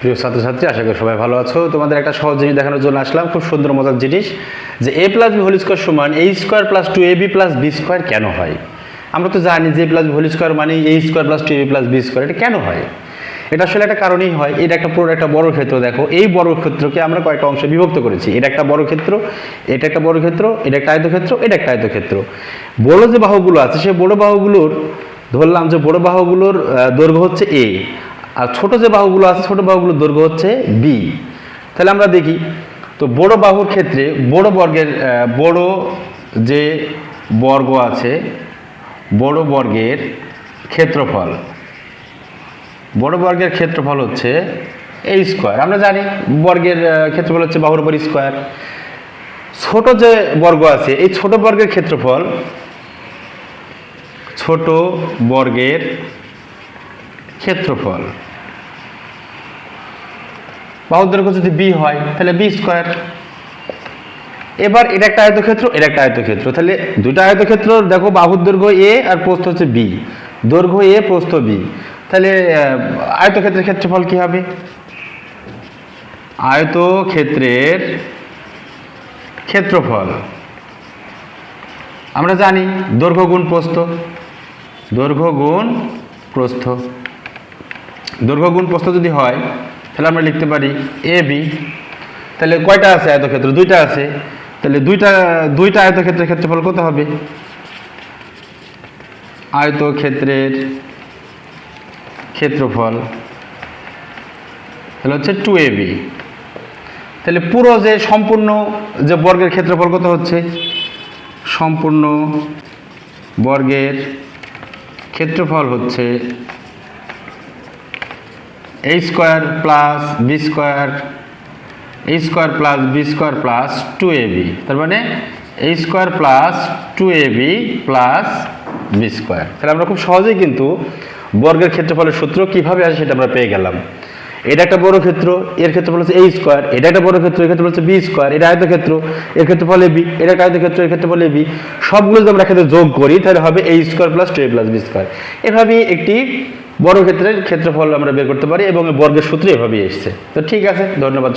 প্রিয় ছাত্রছাত্রী, আশা করি সবাই ভালো আছো। তোমাদের একটা সহজ জিনিস দেখানোর জন্য আসলাম, খুব সুন্দর মজার জিনিস, যে A plus B whole square সমান A square plus two A B plus B square কেন হয়? আমরা তো জানি যে এ প্লাস হোল স্কোয়ার মানে A square plus two A B plus B square এটা কেন হয়? এটা আসলে একটা কারণেই হয়, এটা একটা পুরো একটা বড় ক্ষেত্র, দেখো, এই বড় ক্ষেত্রকে আমরা কয়েকটা অংশে বিভক্ত করেছি। এটা একটা বড় ক্ষেত্র, এটা একটা বড় ক্ষেত্র, এটা একটা আয়তক্ষেত্র, এটা একটা আয়তক্ষেত্র। বড় যে বাহুগুলো আছে সেই বড় বাহুগুলোর, ধরলাম যে বড় বাহুগুলোর দৈর্ঘ্য হচ্ছে এ আর ছোট যে বাহুগুলো আছে, ছোট বাহুগুলোর দৈর্ঘ্য হচ্ছে বি তাহলে আমরা দেখি, তো বড় বাহুর ক্ষেত্রে বড় বর্গের বড় যে বর্গ আছে, বড় বর্গের ক্ষেত্রফল, বড় বর্গের ক্ষেত্রফল হচ্ছে এই স্কোয়ার আমরা জানি বর্গের ক্ষেত্রফল হচ্ছে বাহুর উপর স্কোয়ার ছোট যে বর্গ আছে, এই ছোট বর্গের ক্ষেত্রফল ছোট বর্গের ক্ষেত্রফল। বাহুর দৈর্ঘ্য যদি বি হয়, তাহলে বি স্কোয়ার এবার এটা একটা আয়তক্ষেত্র, এটা একটা আয়তক্ষেত্র। তাহলে দুটো আয়তক্ষেত্র, দেখো বাহুর দৈর্ঘ্য এ আর প্রস্থ হচ্ছে বি দৈর্ঘ্য এ প্রস্থ বি তাহলে আয়তক্ষেত্রের ক্ষেত্রফল কি হবে? আয়তক্ষেত্রের ক্ষেত্রফল। আমরা জানি দৈর্ঘ্য গুণ প্রস্থ। দৈর্ঘ্য গুণ প্রস্থ। দৈর্ঘ্য গুণ প্রস্থ যদি হয় তাহলে আমরা লিখতে পারি এ বি তাহলে কয়টা আছে আয়তক্ষেত্র? দুইটা আছে। তাহলে দুইটা দুইটা আয়তক্ষেত্রের ক্ষেত্রফল কত হবে? আয়তক্ষেত্রের ক্ষেত্রফল তাহলে হচ্ছে টু এ বি তাহলে পুরো যে সম্পূর্ণ যে বর্গের ক্ষেত্রফল কত হচ্ছে? সম্পূর্ণ বর্গের ক্ষেত্রফল হচ্ছে A square plus B square A square plus B square plus two A B তার মানে A square plus two A B plus B square তাহলে আমরা খুব সহজেই কিন্তু বর্গের ক্ষেত্রফলের সূত্র কীভাবে আসে সেটা আমরা পেয়ে গেলাম। এটা একটা বড় ক্ষেত্র, এর ক্ষেত্রফল হচ্ছে এ স্কোয়ার এটা একটা বড় ক্ষেত্র, এর ক্ষেত্রফল হচ্ছে বি স্কোয়ার এটা আয়তক্ষেত্র, এর ক্ষেত্রফল এ বি এটা একটা আয়তক্ষেত্র, এর ক্ষেত্রফল এ বি সবগুলো যদি আমরা ক্ষেত্রে যোগ করি তাহলে হবে A square plus two A plus B square এভাবেই একটি বড় ক্ষেত্রের ক্ষেত্রফল আমরা বের করতে পারি এবং বর্গের সূত্রে এভাবেই এসছে তো ঠিক আছে, ধন্যবাদ।